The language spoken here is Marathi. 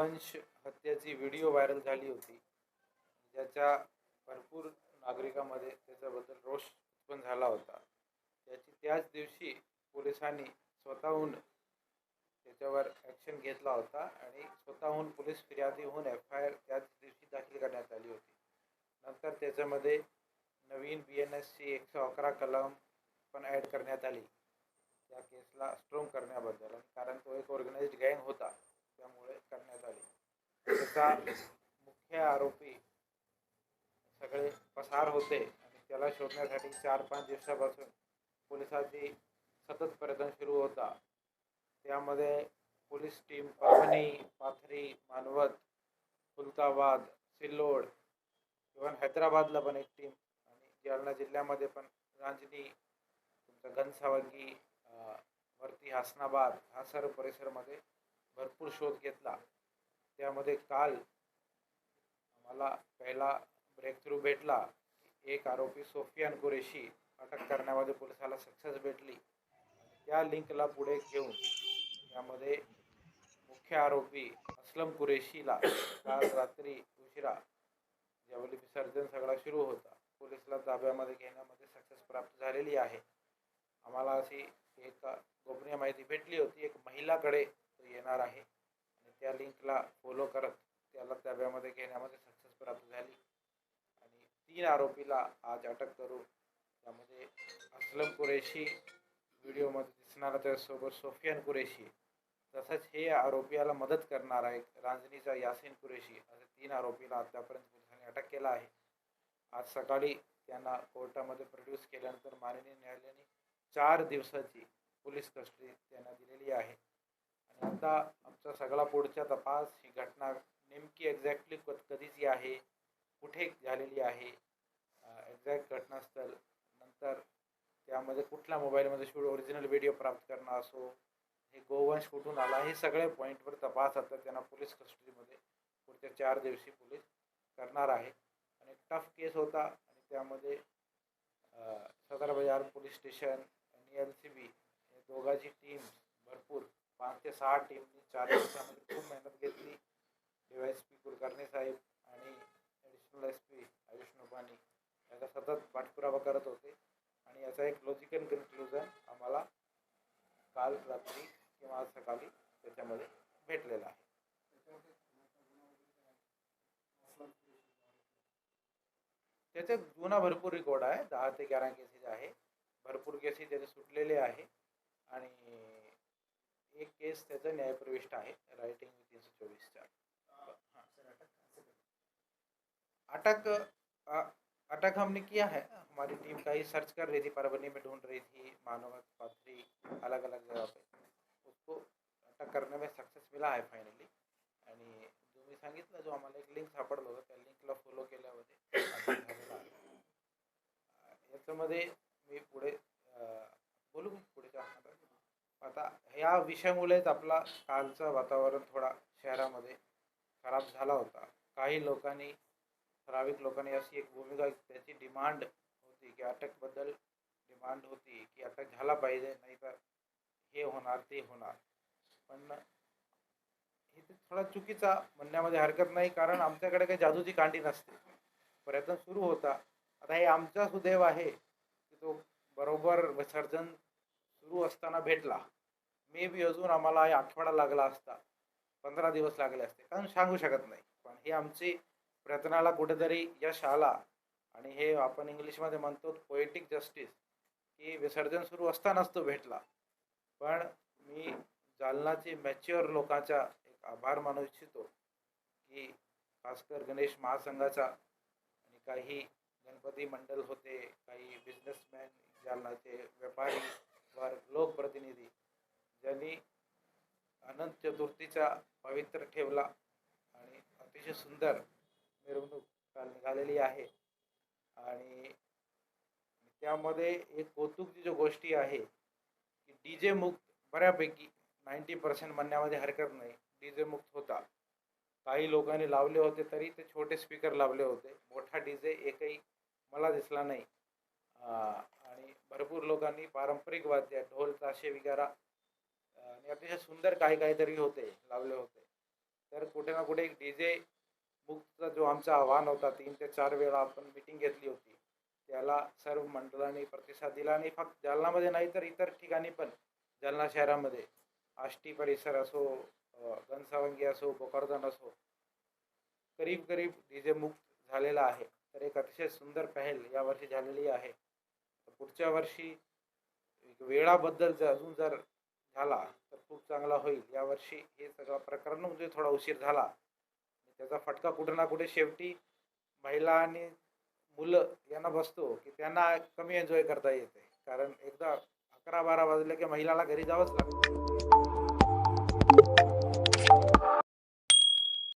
गोवंश हत्येची व्हिडिओ व्हायरल झाली होती. ज्याच्या भरपूर नागरिकांमध्ये त्याच्याबद्दल रोष उत्पन्न झाला होता. त्याची त्याच दिवशी पोलिसांनी स्वतःहून त्याच्यावर ॲक्शन घेतला होता आणि स्वतःहून पोलीस फिर्यादी होऊन एफ आय आर त्याच दिवशी दाखल करण्यात आली होती. नंतर त्याच्यामध्ये नवीन बी एन एसची एकशे अकरा कलम पण ॲड करण्यात आली. त्या केसला स्ट्रॉंग करण्याबद्दल. कारण तो एक ऑर्गनाइज्ड गँग होता. करण्यात आली. त्याचा मुख्य आरोपी सगळे पसार होते आणि त्याला शोधण्यासाठी चार पाच दिवसापासून पोलिसांची सतत प्रयत्न सुरू होता. त्यामध्ये police team Parbhani Pathri Manwat Khultabad Sillod even हैदराबादला पण एक टीम आणि जालना जिल्ह्यामध्ये पण रांजणी तुमचं घनसावंगी वरती हासनाबाद हा सर्व परिसरमध्ये भरपूर शोध घेतला. त्यामध्ये काल आम्हाला पहिला ब्रेक थ्रू भेटला. एक आरोपी सोफियान कुरेशी अटक करण्यामध्ये पोलिसाला सक्सेस भेटली. त्या लिंकला पुढे घेऊन यामध्ये मुख्य आरोपी असलम कुरेशीला काल रात्री उशिरा ज्यावेळी विसर्जन सगळा सुरू होता पोलिसला ताब्यामध्ये घेण्यामध्ये सक्सेस प्राप्त झालेली आहे. आम्हाला अशी एक गोपनीय माहिती भेटली होती. एक महिलाकडे येणार आहे. आणि त्या लिंकला फॉलो करत त्याला ताब्यामध्ये घेण्यामध्ये सक्सेस प्राप्त झाली. आणि तीन आरोपीला आज अटक करून त्यामध्ये असलम कुरेशी व्हिडिओमध्ये दिसणारा त्यासोबत सोफियान कुरेशी. तसंच हे आरोपीला मदत करणार आहे रांजणीचा यासिन कुरेशी असे तीन आरोपीला आतापर्यंत पोलिसांनी अटक केला आहे. आज सकाळी त्यांना कोर्टामध्ये प्रोड्यूस केल्यानंतर माननीय न्यायालयाने चार दिवसाची पोलीस कस्टडी त्यांना दिलेली आहे. आता आमचा सगळा पुढचा तपास ही घटना नेमकी एक्झॅक्टली कधीची आहे? कुठे झालेली आहे? एक्झॅक्ट घटनास्थळ नंतर त्यामध्ये कुठल्या मोबाईलमध्ये शूट ओरिजिनल व्हिडिओ प्राप्त करणं असो हे गोवंश कुठून आला हे सगळे पॉईंटवर तपास आता त्यांना पोलीस कस्टडीमध्ये पुढच्या चार दिवशी पोलीस करणार आहे. आणि टफ केस होता आणि त्यामध्ये सदर बाजार पोलीस स्टेशन आणि एल सी बी हे दोघांची टीम भरपूर पाच ते सहा टीमनी चार वर्षामध्ये खूप मेहनत घेतली. D S P Kulkarni saheb आणि additional S P Ayush Nopani याचा सतत पाठपुरावा करत होते. आणि याचा एक लॉजिकल कन्क्लुजन आम्हाला काल रात्री किंवा आज सकाळी त्याच्यामध्ये भेटलेला आहे. त्याचे जुना भरपूर रेकॉर्ड आहे. दहा ते ग्यारा केसेस आहे. भरपूर केसेस त्याचे सुटलेले आहे. आणि एक केस त्याचा न्यायप्रविष्ट आहे रायटिंग तीनशे चोवीसचा अटक अटक हमने किया है. हमारी टीम कहीं सर्च कर रही थी परभनी में ढूंढ रही थी, मानवत, पाथरी अलग अलग जगह पे। उसको अटक करने में सक्सेस मिला आहे फायनली आणि जो मी सांगितलं जो आम्हाला एक लिंक सापडलं होतं, त्या लिंकला फॉलो केल्यामध्ये याच्यामध्ये मी पुढे बोलू? आता ह्या विषयामुळेच आपला कालचं वातावरण थोडा शहरामध्ये खराब झाला होता. काही लोकांनी ठराविक लोकांनी अशी एक भूमिका त्याची डिमांड होती की अटकबद्दल डिमांड होती की अटक झाला पाहिजे नाही तर हे होणार ते होणार. पण हे थोडा चुकीचा म्हणण्यामध्ये हरकत नाही कारण आमच्याकडे काही जादूची कांडी नसते. प्रयत्न सुरू होता. आता हे आमचा सुदैव आहे की तो बरोबर विसर्जन सुरू असताना भेटला. मे बी अजून आम्हाला आठवडा लागला असता. पंधरा दिवस लागले असते. कारण सांगू शकत नाही. पण हे आमची प्रयत्नाला कुठेतरी यश आला आणि हे आपण इंग्लिशमध्ये म्हणतो पोएटिक जस्टिस की विसर्जन सुरू असतानाच तो भेटला. पण मी जालनाचे मॅच्युअर लोकांचा एक आभार मानू इच्छितो की खासकर गणेश महासंघाचा आणि काही गणपती मंडळ होते काही बिझनेसमॅन जालनाचे व्यापारी वर्ग लोकप्रतिनिधी ज्यांनी अनंत चतुर्थीचा पवित्र ठेवला आणि अतिशय सुंदर मिरवणूक काल निघालेली आहे. आणि त्यामध्ये एक कौतुकची जो गोष्टी आहे की डी जे मुक्त बऱ्यापैकी नाईंटी पर्सेंट म्हणण्यामध्ये हरकत नाही. डी जे मुक्त होता. काही लोकांनी लावले होते तरी ते छोटे स्पीकर लावले होते. मोठा डी जे एकही मला दिसला नाही. आणि भरपूर लोकांनी पारंपरिक वाद्य ढोल ताशे वगैरे आणि अतिशय सुंदर काही काहीतरी होते लावले होते. तर कुठे ना कुठे डी जे मुक्तचा जो आमचा आव्हान होता तीन ते चार वेळा आपण मिटिंग घेतली होती. त्याला सर्व मंडळांनी प्रतिसाद दिला आणि फक्त जालनामध्ये नाही तर इतर ठिकाणी पण जालना शहरामध्ये. आष्टी परिसर असो घनसावंगी असो भोकरदन असो करीब करीब डी जे मुक्त झालेला आहे. तर एक अतिशय सुंदर पहल यावर्षी झालेली आहे. पुढच्या वर्षी एक वेळाबद्दल जर अजून जर झाला खूप चांगला होईल. यावर्षी हे सगळं प्रकरण म्हणजे थोडा उशीर झाला. त्याचा फटका कुठे ना कुठे शेवटी महिला आणि मुलं यांना बसतो की त्यांना कमी एन्जॉय करता येते. कारण एकदा अकरा बारा वाजले की महिलाला घरी जावंच लागतं.